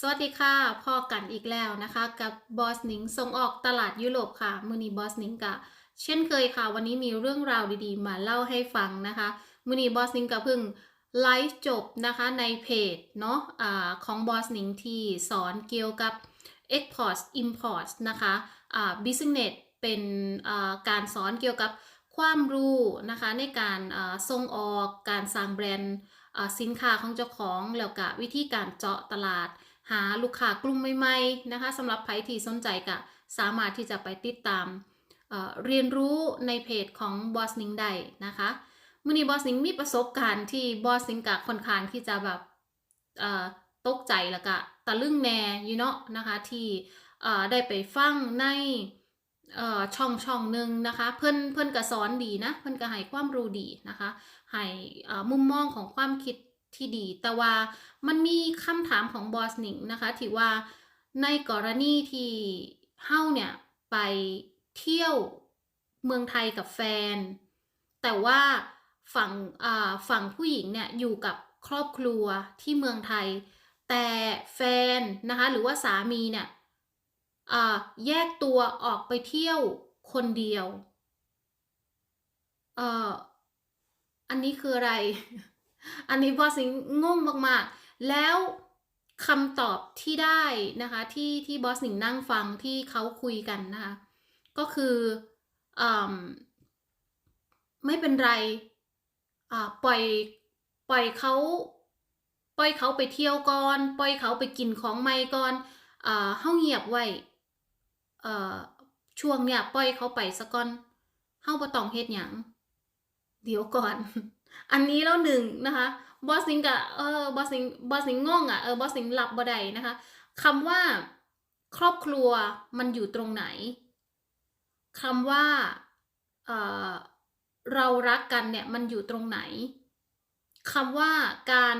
สวัสดีค่ะพ่อกันอีกแล้วนะคะ กับบอสนิงส่งออกตลาดยุโรปค่ะ มือนีบอสนิงกะ เช่นเคยค่ะ วันนี้มีเรื่องราวดีๆ มาเล่าให้ฟังนะคะ มือนีบอสนิงก็เพิ่งไลฟ์จบนะคะในเพจเนาะอาของบอสนิงที่สอนเกี่ยวกับ Export Import นะคะอ่า Business เป็นการสอนเกี่ยวกับความรู้นะคะในการส่งออกการสร้างแบรนด์สินค้าของเจ้าของแล้วก็วิธีการเจาะตลาด หาลูกค้ากลุ่มใหม่ๆนะคะสำหรับใครที่สนใจก็สามารถที่จะไปติดตามเเรียนรู้ในเพจของบอสนิงได้นะคะมื่อนี้บอสนิงมีประสบการณ์ที่บอสนิงกะค่อนข้างที่จะแบบตกใจแล้วก็ตะลึงแน่อยู่เนาะนะคะที่ได้ไปฟังในช่องช่องหนึ่งนะคะเพิ่อนเพิ่อนก็สอนดีนะเพิ่อนก็ให้ความรู้ดีนะคะให้มุมมองของความคิด ที่ดี แต่ว่ามันมีคำถามของบอสหนิงนะคะที่ว่าในกรณีที่เฮาเนี่ยไปเที่ยวเมืองไทยกับแฟน แต่ว่าฝั่งฝั่งผู้หญิงเนี่ยอยู่กับครอบครัวที่เมืองไทย แต่แฟนนะคะหรือว่าสามีเนี่ยแยกตัวออกไปเที่ยวคนเดียวออันนี้คืออะไร อันนี้บอสนิงงงมากๆ แล้วคำตอบที่ได้นะคะที่ที่บอสนิงนั่งฟังที่เขาคุยกันนะคะก็คืออมไม่เป็นไรอ่าปล่อยปล่อยเขาปล่อยเขาไปเที่ยวก่อน ปล่อยเขาไปกินของใหม่ก่อนอ่าเฮาเงียบไว้เอ่อช่วงเนี้ยปล่อยเขาไปซะก่อนเฮาบ่ต้องเฮ็ดหยัง เดี๋ยวก่อน อันนี้แล้วหนึ่งนะคะบอสซิงกะเออบอสซิงบอสซิงงงอะเออบอสซิงหลับบ่ได้นะคะคำว่าครอบครัวมันอยู่ตรงไหนคำว่าเออเรารักกันเนี่ยมันอยู่ตรงไหนคำว่าการ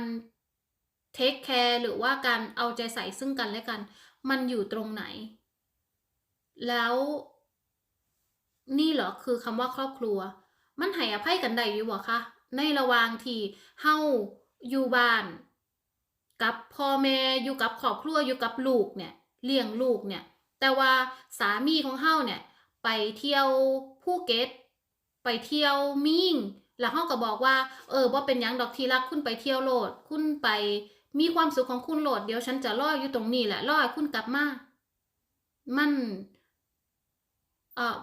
เทคแคร์หรือว่าการเอาใจใส่ซึ่งกันและกัน มันอยู่ตรงไหน แล้วนี่เหรอคือคำว่าครอบครัว มันให้อภัยกันได้อยู่บ่คะในระหว่างที่เฮาอยู่บ้าน กับพ่อแม่อยู่กับครอบครัวอยู่กับลูกเนี่ยเลี้ยงลูกเนี่ย แต่ว่าสามีของเฮาเนี่ย ไปเที่ยวภูเก็ตไปเที่ยวมิงแล้วเฮาก็บอกว่า เออบ่เป็นยังดอกทีรักคุณไปเที่ยวโลด คุณไปมีความสุขของคุณโลดเดี๋ยวฉันจะรออยู่ตรงนี้แหละรอคุณกลับมา มันเอ่อ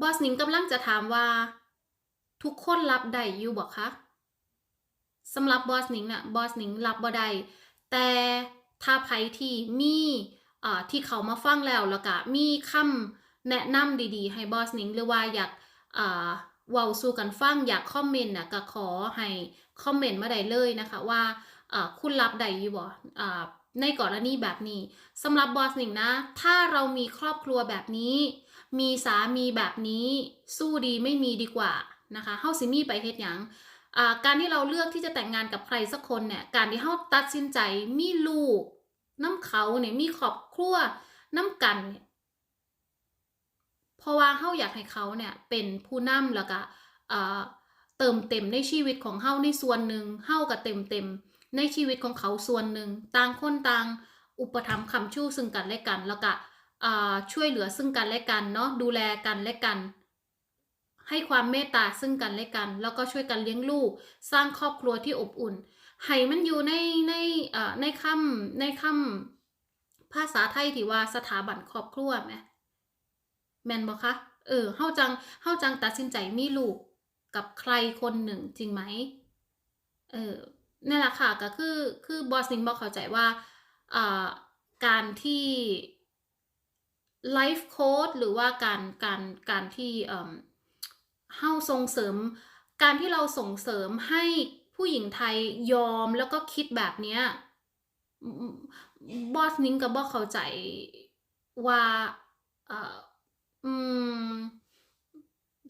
บอสนิงกำลังจะถามว่า ทุกคนรับได้อยู่บ่คะสำหรับบอสนิงน่ะบอสนิงรับบ่ได้แต่ถ้าไผที่มีอ่อที่เขามาฟังแล้วแล้วก็มีคำแนะนำดีๆ ให้บอสนิงหรือว่าอยากอ่อเว้าสู่กันฟังอยากคอมเมนต์นะก็ขอให้คอมเมนต์มาได้เลยนะคะว่าคุณรับได้อยู่บ่อ่าในกรณีแบบนี้สำหรับบอสนิงนะ ถ้าเรามีครอบครัวแบบนี้ มีสามีแบบนี้ สู้ดีไม่มีดีกว่า นะคะเฮาสิมีไปเฮ็ดหยังอ่าการที่เราเลือกที่จะแต่งงานกับใครสักคนเนี่ยการที่เฮาตัดสินใจมีลูกน้ำเขาเนี่ยมีครอบครัวน้ำกันเนี่ยเพราะว่าเฮาอยากให้เขาเนี่ยเป็นผู้นำแล้วก็เติมเต็มในชีวิตของเฮาในส่วนหนึ่งเฮาก็เต็มเต็มในชีวิตของเขาส่วนหนึ่งต่างคนต่างอุปถัมภ์คำชู้ซึ่งกันและกัน แล้วก็ช่วยเหลือซึ่งกันและกันเนาะดูแลกันและกัน ให้ความเมตตาซึ่งกันและกัน แล้วก็ช่วยกันเลี้ยงลูก สร้างครอบครัวที่อบอุ่นให้มันอยู่ในในเอ่อในคำในคำภาษาไทยที่ว่าสถาบันครอบครัวไหมแมนบ่คะเออเฮาจังเฮาจังตัดสินใจมีลูกกับใครคนหนึ่งจริงไหมเออนี่แหละค่ะก็คือคือบอสนิงบอกเข้าใจว่าอ่าการที่ไลฟ์โค้ดหรือว่าการการการที่ เฮาส่งเสริม การที่เราส่งเสริมให้ผู้หญิงไทยยอมแล้วก็คิดแบบเนี้ยบอสนิงกับบอสเข้าใจว่าเอ่ออืม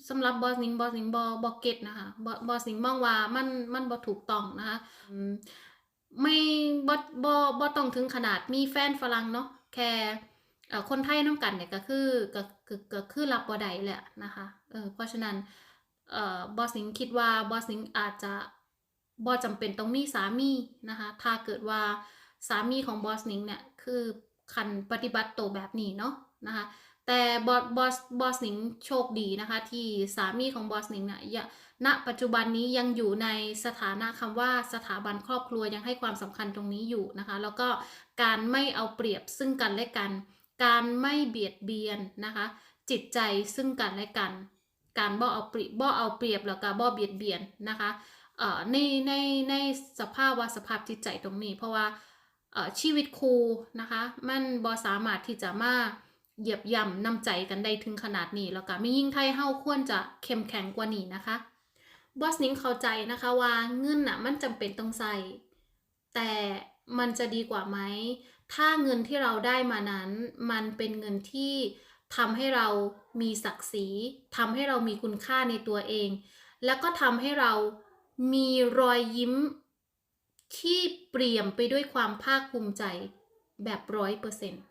สำหรับบอสนิงบอสนิงบอบอเก็ตนะคะบอบอสนิงมองว่ามันมันบอถูกต้องนะคะไม่บอบอบอต้องถึงขนาดมีแฟนฝรั่งเนาะแค่ คนไทยน้ำกันเนี่ยก็คือก็ก็ก็คือรับบ่ได้แหละนะคะเออเพราะฉะนั้นเอ่อบอสนิงคิดว่าบอสนิงอาจจะบ่จำเป็นต้องมีสามีนะคะถ้าเกิดว่าสามีของบอสนิงเนี่ยคือคันปฏิบัติตัวแบบนี้เนาะนะคะแต่บอสบอสบอสนิงโชคดีนะคะ ที่สามีของบอสนิงเนี่ยณปัจจุบันนี้ยังอยู่ในสถานะคำว่าสถาบันครอบครัวยังให้ความสำคัญตรงนี้อยู่นะคะ แล้วก็การไม่เอาเปรียบซึ่งกันและกัน การไม่เบียดเบียนนะคะ จิตใจซึ่งกันและกัน การบ่เอาเปรียบบ่เอาเปรียบแล้วก็บ่เบียดเบียนนะคะเอ่อในในในสภาพว่าสภาพจิตใจตรงนี้ เพราะว่าเอ่อชีวิตครูนะคะ มันบ่สามารถที่จะมาเหยียบย่ำน้ำใจกันได้ถึงขนาดนี้แล้วก็ไม่ยิ่งไทยเฮาควรจะเข้มแข็งกว่านี้นะคะบอสนิงเข้าใจนะคะว่าเงินน่ะมันจำเป็นต้องใส่แต่มันจะดีกว่าไหม ถ้าเงินที่เราได้มานั้น มันเป็นเงินที่ทำให้เรามีศักดิ์ศรีทำให้เรามีคุณค่าในตัวเอง แล้วก็ทำให้เรามีรอยยิ้ม ที่เปลี่ยมไปด้วยความภาคภูมิใจแบบร้อยเปอร์เซ็นต์